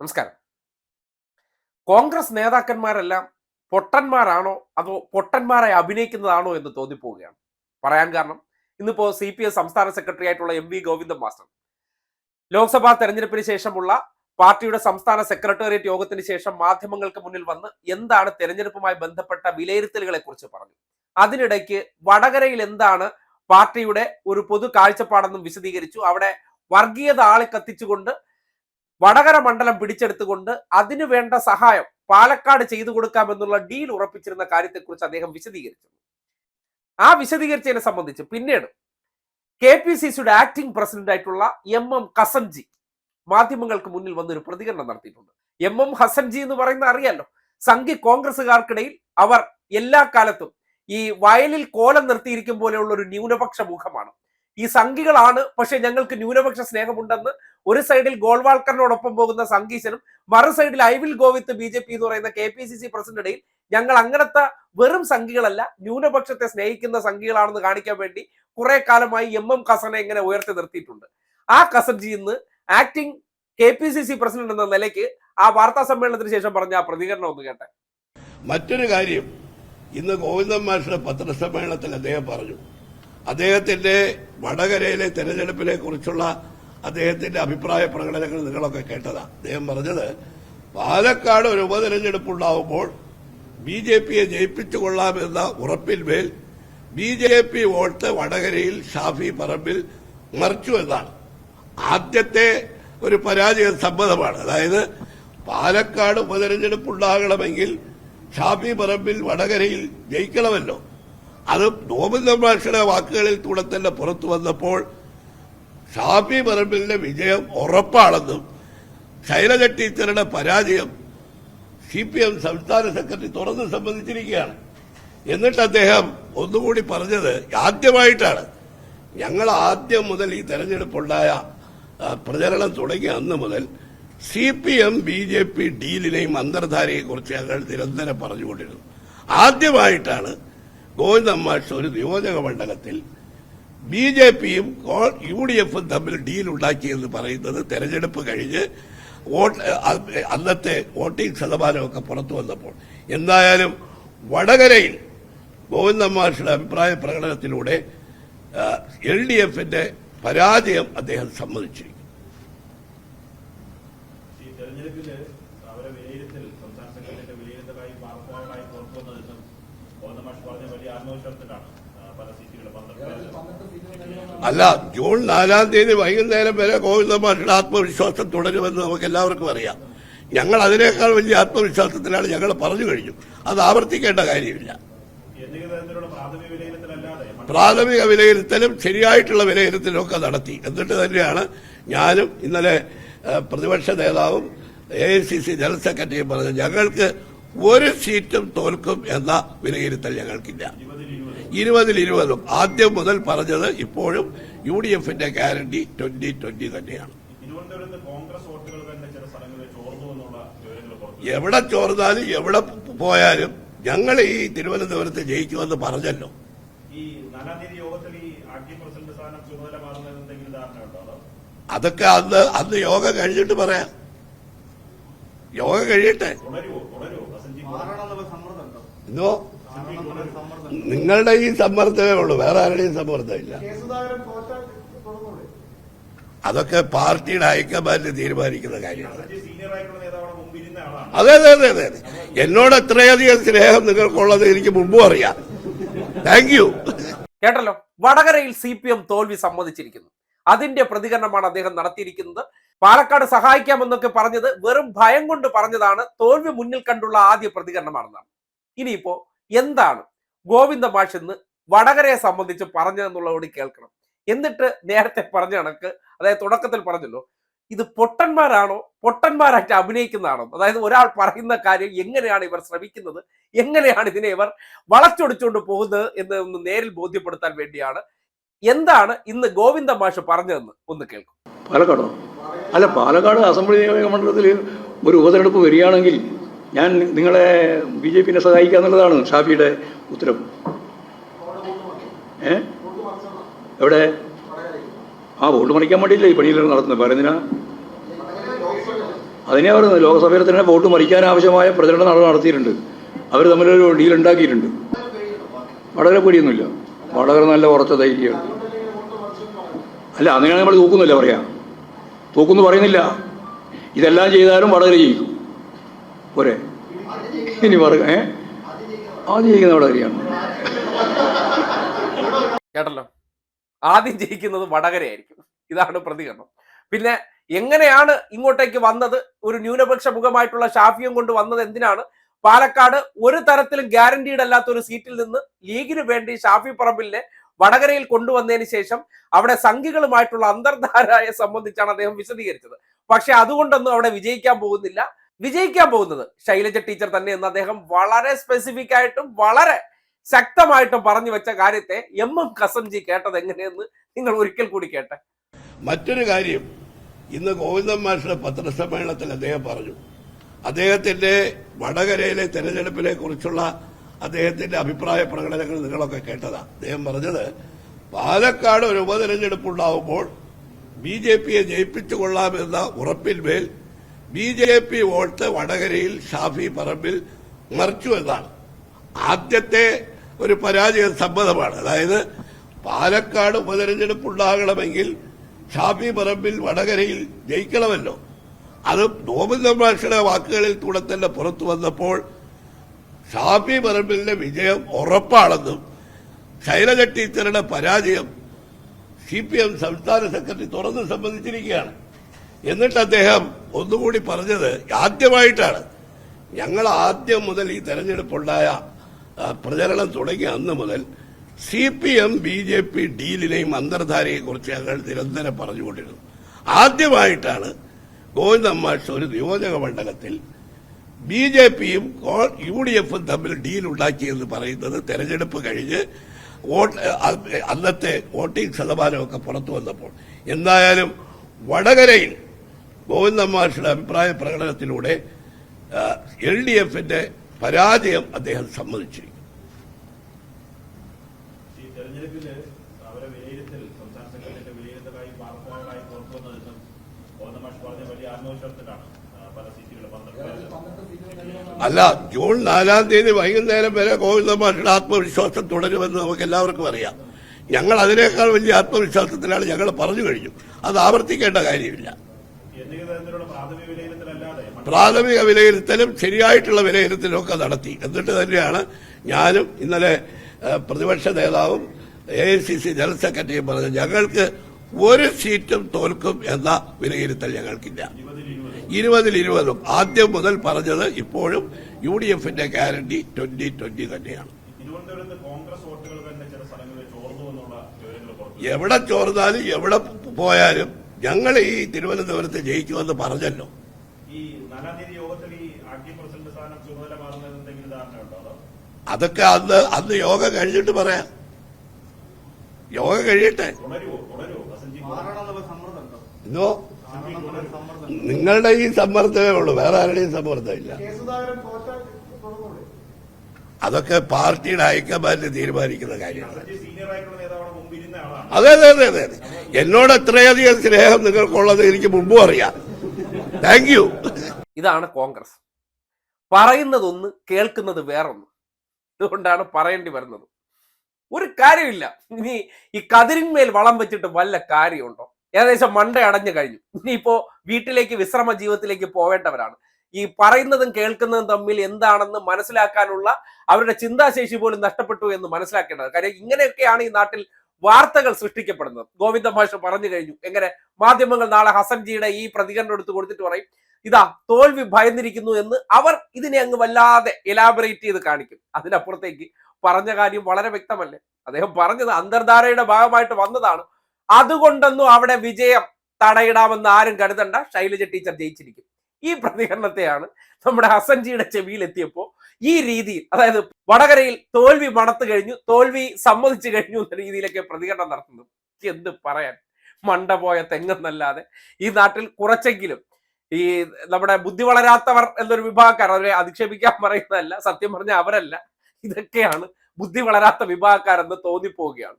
നമസ്കാരം. കോൺഗ്രസ് നേതാക്കന്മാരെല്ലാം പൊട്ടന്മാരാണോ അതോ പൊട്ടന്മാരായി അഭിനയിക്കുന്നതാണോ എന്ന് തോന്നിപ്പോവുകയാണ്. പറയാൻ കാരണം ഇന്നിപ്പോ സി പി എസ് സംസ്ഥാന സെക്രട്ടറി ആയിട്ടുള്ള M V Govindan master. Lok Sabha തെരഞ്ഞെടുപ്പിന് ശേഷമുള്ള പാർട്ടിയുടെ സംസ്ഥാന സെക്രട്ടേറിയറ്റ് യോഗത്തിന് ശേഷം മാധ്യമങ്ങൾക്ക് മുന്നിൽ വന്ന് എന്താണ് തെരഞ്ഞെടുപ്പുമായി ബന്ധപ്പെട്ട വിലയിരുത്തലുകളെ കുറിച്ച് പറഞ്ഞു. അതിനിടയ്ക്ക് വടകരയിൽ എന്താണ് പാർട്ടിയുടെ ഒരു പൊതു കാഴ്ചപ്പാടെന്നും വിശദീകരിച്ചു. അവിടെ വർഗീയത ആളെ കത്തിച്ചുകൊണ്ട് വടകര മണ്ഡലം പിടിച്ചെടുത്തുകൊണ്ട് അതിനു വേണ്ട സഹായം പാലക്കാട് ചെയ്തു കൊടുക്കാമെന്നുള്ള ഡീൽ ഉറപ്പിച്ചിരുന്ന കാര്യത്തെക്കുറിച്ച് അദ്ദേഹം വിശദീകരിച്ചു. ആ വിശദീകരിച്ചതിനെ സംബന്ധിച്ച് പിന്നീട് K P C C acting president ആയിട്ടുള്ള എം എം കസൻജി മാധ്യമങ്ങൾക്ക് മുന്നിൽ വന്നൊരു പ്രതികരണം നടത്തിയിട്ടുണ്ട്. എം എം ഹസൻജി എന്ന് പറയുന്ന അറിയാലോ? സംഘി കോൺഗ്രസുകാർക്കിടയിൽ അവർ എല്ലാ കാലത്തും ഈ വയലിൽ കോലം നിർത്തിയിരിക്കും പോലെയുള്ള ഒരു ന്യൂനപക്ഷ മുഖമാണ്. ഈ സംഘികളാണ്. പക്ഷെ ഞങ്ങൾക്ക് ന്യൂനപക്ഷ സ്നേഹമുണ്ടെന്ന് ഒരു സൈഡിൽ ഗോൾവാൾക്കറിനോടൊപ്പം പോകുന്ന സംഘീശനും മറു സൈഡിൽ I will go with B J P എന്ന് പറയുന്ന കെ പി സി സി പ്രസിഡന്റിടയിൽ ഞങ്ങൾ അങ്ങനത്തെ വെറും സംഘികളല്ല ന്യൂനപക്ഷത്തെ സ്നേഹിക്കുന്ന സംഘികളാണെന്ന് കാണിക്കാൻ വേണ്ടി കുറെ കാലമായി എം എം കസനെ ഇങ്ങനെ ഉയർത്തി നിർത്തിയിട്ടുണ്ട്. ആ കസൻജി ഇന്ന് acting K P C C president എന്ന നിലയ്ക്ക് ആ വാർത്താ സമ്മേളനത്തിന് ശേഷം പറഞ്ഞ ആ പ്രതികരണം ഒന്ന് കേട്ടെ. മറ്റൊരു കാര്യം ഇന്ന് ഗോവിന്ദൻ മാഷിന്റെ പത്രസമ്മേളനത്തിൽ അദ്ദേഹം പറഞ്ഞു അദ്ദേഹത്തിന്റെ വടകരയിലെ തെരഞ്ഞെടുപ്പിനെ കുറിച്ചുള്ള അദ്ദേഹത്തിന്റെ അഭിപ്രായ പ്രകടനങ്ങൾ നിങ്ങളൊക്കെ കേട്ടതാ. അദ്ദേഹം പറഞ്ഞത് പാലക്കാട് ഒരു ഉപതെരഞ്ഞെടുപ്പ് ഉണ്ടാവുമ്പോൾ ബി ജെ പിയെ ജയിപ്പിച്ചുകൊള്ളാമെന്ന ഉറപ്പിന്മേൽ ബി ജെ പി വോട്ട് വടകരയിൽ ഷാഫി പറമ്പിൽ മറിച്ചു എന്നാണ്. ആദ്യത്തെ ഒരു പരാജയ സമ്മതമാണ്. അതായത് പാലക്കാട് ഉപതെരഞ്ഞെടുപ്പ് ഉണ്ടാകണമെങ്കിൽ ഷാഫി പറമ്പിൽ വടകരയിൽ ജയിക്കണമല്ലോ. അത് നോബൽ മാഷയുടെ വാക്കുകളിൽ കൂടെ തന്നെ പുറത്തു വന്നപ്പോൾ ഷാഫി പറമ്പിലിന്റെ വിജയം ഉറപ്പാണെന്നും ശൈലജ ടീച്ചറുടെ പരാജയം സി പി എം സംസ്ഥാന സെക്രട്ടറി തുറന്ന് സംബന്ധിച്ചിരിക്കുകയാണ് എന്നിട്ട് അദ്ദേഹം ഒന്നുകൂടി പറഞ്ഞത് ആദ്യമായിട്ടാണ്. ഞങ്ങൾ ആദ്യം മുതൽ ഈ തെരഞ്ഞെടുപ്പുണ്ടായ പ്രചരണം തുടങ്ങിയ അന്ന് മുതൽ C P M B J P ഡീലിനെയും അന്തർധാരയെ കുറിച്ച് ഞങ്ങൾ നിരന്തരം പറഞ്ഞുകൊണ്ടിരുന്നു. ആദ്യമായിട്ടാണ് ഗോവിന്ദമ്മാഷ് ഒരു നിയോജക മണ്ഡലത്തിൽ ബി ജെ പിയും യു ഡി എഫും തമ്മിൽ ഡീൽ ഉണ്ടാക്കിയെന്ന് പറയുന്നത് തെരഞ്ഞെടുപ്പ് കഴിഞ്ഞ് വോട്ട് അന്നത്തെ വോട്ടിംഗ് ശതമാനമൊക്കെ പുറത്തു വന്നപ്പോൾ. എന്തായാലും വടകരയിൽ ഗോവിന്ദമ്മാഷിയുടെ അഭിപ്രായ പ്രകടനത്തിലൂടെ എൽ ഡി എഫിന്റെ പരാജയം അദ്ദേഹം സമ്മതിച്ചിരിക്കും പറഞ്ഞ വലിയ ആത്മവിശ്വാസത്തിലാണ് പല സീറ്റുകളും പന്ത്രണ്ട് അല്ല ജൂൺ നാലാം തീയതി വൈകുന്നേരം വരെ ഗോവിന്ദമാഷയുടെ ആത്മവിശ്വാസം തുടരുമെന്ന് നമുക്ക് എല്ലാവർക്കും അറിയാം. ഞങ്ങൾ അതിനേക്കാൾ വലിയ ആത്മവിശ്വാസത്തിലാണ് ഞങ്ങൾ പറഞ്ഞു കഴിഞ്ഞു. അത് ആവർത്തിക്കേണ്ട കാര്യമില്ല. പ്രാഥമിക വിലയിരുത്തലും ശരിയായിട്ടുള്ള വിലയിരുത്തലും ഒക്കെ നടത്തി. എന്നിട്ട് തന്നെയാണ് ഞാനും ഇന്നലെ പ്രതിപക്ഷ നേതാവും A I C C general സെക്രട്ടറിയും പറഞ്ഞത്. ഞങ്ങൾക്ക് ഒരു സീറ്റും തോൽക്കും എന്ന വിലയിരുത്തൽ ഞങ്ങൾക്കില്ല. ഇരുപതിൽ ഇരുപതും. ആദ്യം മുതൽ പറഞ്ഞത് ഇപ്പോഴും യു ഡി എഫിന്റെ ഗ്യാരണ്ടി ട്വന്റി ട്വന്റി തന്നെയാണ്. എവിടെ ചോർന്നാലും എവിടെ പോയാലും ഞങ്ങൾ ഈ തിരുവനന്തപുരത്ത് ജയിക്കുമെന്ന് പറഞ്ഞല്ലോ. അതൊക്കെ അന്ന് അന്ന് യോഗ കഴിഞ്ഞിട്ട് പറയാം. യോഗ കഴിയട്ടെ അസഞ്ചി നിങ്ങളുടെ ഈ സമ്മർദ്ദമേ ഉള്ളൂ വേറെ ആരുടെയും സമ്മർദ്ദമില്ല. അതൊക്കെ പാർട്ടിയുടെ ഹൈക്കമാൻഡ് തീരുമാനിക്കുന്ന കാര്യമാണ് അതെ അതെ അതെ അതെ. എന്നോട് അത്രയധികം സ്നേഹം നിങ്ങൾക്കുള്ളത് എനിക്ക് മുമ്പും അറിയാം. താങ്ക് യു കേട്ടല്ലോ? വടകരയിൽ സി പി എം തോൽവി സമ്മതിച്ചിരിക്കുന്നു. അതിന്റെ പ്രതികരണമാണ് അദ്ദേഹം നടത്തിയിരിക്കുന്നത്. പാലക്കാട് സഹായിക്കാമെന്നൊക്കെ പറഞ്ഞത് വെറും ഭയം കൊണ്ട് പറഞ്ഞതാണ് തോൽവി മുന്നിൽ കണ്ടുള്ള ആദ്യ പ്രതികരണമാണെന്നാണ്. ഇനിയിപ്പോ എന്താണ് ഗോവിന്ദ മാഷ് ഇന്ന് വടകരയെ സംബന്ധിച്ച് പറഞ്ഞതെന്നുള്ളതോട് കേൾക്കണം. എന്നിട്ട് നേരത്തെ പറഞ്ഞ കണക്ക് അതായത് തുടക്കത്തിൽ പറഞ്ഞല്ലോ ഇത് പൊട്ടന്മാരാണോ? പൊട്ടന്മാരായിട്ട് അഭിനയിക്കുന്നതാണോ? അതായത് ഒരാൾ പറയുന്ന കാര്യം എങ്ങനെയാണ് ഇവർ ശ്രമിക്കുന്നത്? എങ്ങനെയാണ് ഇതിനെ ഇവർ വളച്ചൊടിച്ചുകൊണ്ട് പോകുന്നത് എന്ന് ഒന്ന് നേരിൽ ബോധ്യപ്പെടുത്താൻ വേണ്ടിയാണ്. എന്താണ് ഇന്ന് ഗോവിന്ദ മാഷ് പറഞ്ഞതെന്ന് ഒന്ന് കേൾക്കും. പാലക്കാടോ? അല്ല പാലക്കാട് അസംബ്ലി നിയോജക മണ്ഡലത്തിൽ ഒരു ഉപതെരഞ്ഞെടുപ്പ് വരികയാണെങ്കിൽ ഞാൻ നിങ്ങളെ ബി ജെ പിനെ സഹായിക്കുക എന്നുള്ളതാണ് ഷാഫിയുടെ ഉത്തരവ് ഏ? എവിടെ? ആ വോട്ട് മറിക്കാൻ വേണ്ടിയില്ലേ ഈ പണിയിൽ നടത്തുന്നത്? പറയുന്നതിനാ അതിനെ പറയുന്നത് ലോകസഭയിൽ തന്നെ വോട്ട് മറിക്കാൻ ആവശ്യമായ പ്രചരണം നട- നടത്തിയിട്ടുണ്ട്. അവർ തമ്മിലൊരു ഡീൽ ഉണ്ടാക്കിയിട്ടുണ്ട്. വളരെ പേടിയൊന്നുമില്ല. വളരെ നല്ല ഉറച്ച ധൈര്യമാണ്. അല്ല അങ്ങനെയാണ് നമ്മൾ നോക്കുന്നില്ല പറയാ. തൂക്കുന്നു പറയുന്നില്ല. ഇതെല്ലാം ചെയ്താലും വടകര ജയിക്കും. പോരെ. ഇനി വടക ഏ? ആദ്യം ജയിക്കുന്ന വടകരയാണ്. കേട്ടല്ലോ? ആദ്യം ജയിക്കുന്നത് വടകരയായിരിക്കും. ഇതാണ് പ്രതികരണം. പിന്നെ എങ്ങനെയാണ് ഇങ്ങോട്ടേക്ക് വന്നത്? ഒരു ന്യൂനപക്ഷ മുഖമായിട്ടുള്ള ഷാഫിയും കൊണ്ട് വന്നത് എന്തിനാണ്? പാലക്കാട് ഒരു തരത്തിലും ഗ്യാരണ്ടീഡ് അല്ലാത്ത ഒരു സീറ്റിൽ നിന്ന് ലീഗിന് വേണ്ടി ഷാഫി പറമ്പിലിനെ വടകരയിൽ കൊണ്ടുവന്നതിന് ശേഷം അവിടെ സംഘികളുമായിട്ടുള്ള അന്തർധാരയെ സംബന്ധിച്ചാണ് അദ്ദേഹം വിശദീകരിച്ചത്. പക്ഷെ അതുകൊണ്ടൊന്നും അവിടെ വിജയിക്കാൻ പോകുന്നില്ല. വിജയിക്കാൻ പോകുന്നത് ശൈലജ ടീച്ചർ തന്നെ എന്ന് അദ്ദേഹം വളരെ സ്പെസിഫിക് ആയിട്ടും വളരെ ശക്തമായിട്ടും പറഞ്ഞു വെച്ച കാര്യത്തെ എം എം കസംജി കേട്ടത് എങ്ങനെയെന്ന് നിങ്ങൾ ഒരിക്കൽ കൂടി കേട്ടെ. മറ്റൊരു കാര്യം ഇന്ന് ഗോവിന്ദൻ മാഷിന്റെ പത്രസമ്മേളനത്തിൽ അദ്ദേഹം പറഞ്ഞു. അദ്ദേഹത്തിന്റെ വടകരയിലെ തെരഞ്ഞെടുപ്പിനെ കുറിച്ചുള്ള അദ്ദേഹത്തിന്റെ അഭിപ്രായ പ്രകടനങ്ങൾ നിങ്ങളൊക്കെ കേട്ടതാ. അദ്ദേഹം പറഞ്ഞത് പാലക്കാട് ഒരു ഉപതെരഞ്ഞെടുപ്പ് ഉണ്ടാവുമ്പോൾ ബി ജെ പിയെ ജയിപ്പിച്ചുകൊള്ളാമെന്ന ഉറപ്പിന്മേൽ ബി ജെ പി വോട്ട് വടകരയിൽ ഷാഫി പറമ്പിൽ മറിച്ചു എന്നാണ്. ആദ്യത്തെ ഒരു പരാജയ സമ്മതമാണ്. അതായത് പാലക്കാട് ഉപതെരഞ്ഞെടുപ്പ് ഉണ്ടാകണമെങ്കിൽ ഷാഫി പറമ്പിൽ വടകരയിൽ ജയിക്കണമല്ലോ. അത് നോബൽ സംഭാഷണ വാക്കുകളിൽ കൂടെ തന്നെ പുറത്തു വന്നപ്പോൾ ഷാഫി പറമ്പിലിന്റെ വിജയം ഉറപ്പാണെന്നും ശൈലജ ടീച്ചറുടെ പരാജയം സി പി എം സംസ്ഥാന സെക്രട്ടറി തുറന്ന് സംബന്ധിച്ചിരിക്കുകയാണ് എന്നിട്ട് അദ്ദേഹം ഒന്നുകൂടി പറഞ്ഞത് ആദ്യമായിട്ടാണ്. ഞങ്ങൾ ആദ്യം മുതൽ ഈ തെരഞ്ഞെടുപ്പുണ്ടായ പ്രചരണം തുടങ്ങിയ അന്ന് മുതൽ C P M B J P ഡീലിനെയും അന്തർധാരയെയും കുറിച്ച് ഞങ്ങൾ നിരന്തരം പറഞ്ഞുകൊണ്ടിരുന്നു. ആദ്യമായിട്ടാണ് ഗോവിന്ദമ്മാഷ് ഒരു നിയോജക മണ്ഡലത്തിൽ ബി ജെ പിയും യു ഡി എഫും തമ്മിൽ ഡീൽ ഉണ്ടാക്കിയെന്ന് പറയുന്നത് തെരഞ്ഞെടുപ്പ് കഴിഞ്ഞ് വോട്ട് അന്നത്തെ വോട്ടിംഗ് ശതമാനമൊക്കെ പുറത്തു വന്നപ്പോൾ. എന്തായാലും വടകരയിൽ ഗോവിന്ദ ഗോവിന്ദമ്മാഷിയുടെ അഭിപ്രായ പ്രകടനത്തിലൂടെ എൽ ഡി എഫിന്റെ പരാജയം അദ്ദേഹം സമ്മതിച്ചിരിക്കും സംസ്ഥാന സെക്രട്ടറിയുടെ വിലയിരുത്തലായി വാർത്തകളായി പുറത്തു വന്നതെന്നും മാഷ് പറഞ്ഞ വലിയ ആത്മവിശ്വാസത്തിലാണ്. അല്ല ജൂൺ നാലാം തീയതി വൈകുന്നേരം വരെ ഗോവിന്ദ ഗോവിന്ദമാഷിയുടെ ആത്മവിശ്വാസം തുടരുമെന്ന് നമുക്ക് എല്ലാവർക്കും അറിയാം. ഞങ്ങൾ അതിനേക്കാൾ വലിയ ആത്മവിശ്വാസത്തിലാണ് ഞങ്ങൾ പറഞ്ഞു കഴിഞ്ഞു. അത് ആവർത്തിക്കേണ്ട കാര്യമില്ല. പ്രാഥമിക വിലയിരുത്തലും ശരിയായിട്ടുള്ള വിലയിരുത്തലും ഒക്കെ നടത്തി. എന്നിട്ട് തന്നെയാണ് ഞാനും ഇന്നലെ പ്രതിപക്ഷ നേതാവും A I C C general സെക്രട്ടറിയും പറഞ്ഞത് ഞങ്ങൾക്ക് ഒരു സീറ്റും തോൽക്കും എന്ന വിലയിരുത്തൽ ഞങ്ങൾക്കില്ല. ഇരുപതിൽ ഇരുപതും. ആദ്യം മുതൽ പറഞ്ഞത് ഇപ്പോഴും യു ഡി എഫിന്റെ ഗ്യാരണ്ടി ട്വന്റി ട്വന്റി തന്നെയാണ്. എവിടെ ചോർന്നാലും എവിടെ പോയാലും ഞങ്ങൾ ഈ തിരുവനന്തപുരത്ത് ജയിക്കുമെന്ന് പറഞ്ഞല്ലോ. അതൊക്കെ അന്ന് അന്ന് യോഗ കഴിഞ്ഞിട്ട് പറയാം. യോഗ കഴിയട്ടെ എന്തോ? ഇന്നോ നിങ്ങളുടെ ഈ സമ്മർദ്ദമേ ഉള്ളൂ. വേറെ ആരുടെയും സമ്മർദ്ദമില്ല അതൊക്കെ പാർട്ടിയുടെ ഹൈക്കമാൻഡ് തീരുമാനിക്കുന്ന കാര്യമാണ് അതെ അതെ അതെ അതെ. എന്നോട് അത്രയധികം സ്നേഹം നിങ്ങൾക്കുള്ളത് എനിക്ക് മുമ്പും അറിയാം. താങ്ക് യു ഇതാണ് കോൺഗ്രസ്. പറയുന്നതൊന്ന് കേൾക്കുന്നത് വേറൊന്ന്. ഇതുകൊണ്ടാണ് പറയേണ്ടി വരുന്നത്. ഒരു കാര്യമില്ല. ഇനി ഈ കതിരിന്മേൽ വളം വെച്ചിട്ട് വല്ല കാര്യമുണ്ടോ? ഏകദേശം മണ്ട അടഞ്ഞു കഴിഞ്ഞു. ഇനിയിപ്പോ വീട്ടിലേക്ക് വിശ്രമ ജീവിതത്തിലേക്ക് പോവേണ്ടവരാണ്. ഈ പറയുന്നതും കേൾക്കുന്നതും തമ്മിൽ എന്താണെന്ന് മനസ്സിലാക്കാനുള്ള അവരുടെ ചിന്താശേഷി പോലും നഷ്ടപ്പെട്ടു എന്ന് മനസ്സിലാക്കേണ്ടത്. കാര്യം ഇങ്ങനെയൊക്കെയാണ് ഈ നാട്ടിൽ വാർത്തകൾ സൃഷ്ടിക്കപ്പെടുന്നത്. ഗോവിന്ദ ഭാഷ പറഞ്ഞു കഴിഞ്ഞു. എങ്ങനെ? മാധ്യമങ്ങൾ നാളെ ഹസൻജിയുടെ ഈ പ്രതികരണം എടുത്തു കൊടുത്തിട്ട് പറയും ഇതാ തോൽവി ഭയന്നിരിക്കുന്നു എന്ന് അവർ ഇതിനെ അങ്ങ് വല്ലാതെ എലാബറേറ്റ് ചെയ്ത് കാണിക്കും. അതിനപ്പുറത്തേക്ക് പറഞ്ഞ കാര്യം വളരെ വ്യക്തമല്ലേ? അദ്ദേഹം പറഞ്ഞത് അന്തർധാരയുടെ ഭാഗമായിട്ട് വന്നതാണ്. അതുകൊണ്ടൊന്നും അവിടെ വിജയം തടയിടാമെന്ന് ആരും കരുതണ്ട. ശൈലജ ടീച്ചർ ജയിച്ചിരിക്കും. ഈ പ്രതികരണത്തെയാണ് നമ്മുടെ ഹസൻജിയുടെ ചെവിയിൽ എത്തിയപ്പോൾ ഈ രീതിയിൽ അതായത് വടകരയിൽ തോൽവി മണത്ത് കഴിഞ്ഞു തോൽവി സമ്മതിച്ചു കഴിഞ്ഞു എന്ന രീതിയിലൊക്കെ പ്രതികരണം നടത്തുന്നു എന്ത് പറയാൻ? മണ്ട പോയ തെങ്ങെന്നല്ലാതെ ഈ നാട്ടിൽ കുറച്ചെങ്കിലും ഈ നമ്മുടെ ബുദ്ധി വളരാത്തവർ എന്നൊരു വിഭാഗക്കാർ അവരെ അധിക്ഷേപിക്കാൻ പറയുന്നതല്ല സത്യം പറഞ്ഞ അവരല്ല. ഇതൊക്കെയാണ് ബുദ്ധി വളരാത്ത വിഭാഗക്കാരെന്ന് തോന്നിപ്പോവുകയാണ്.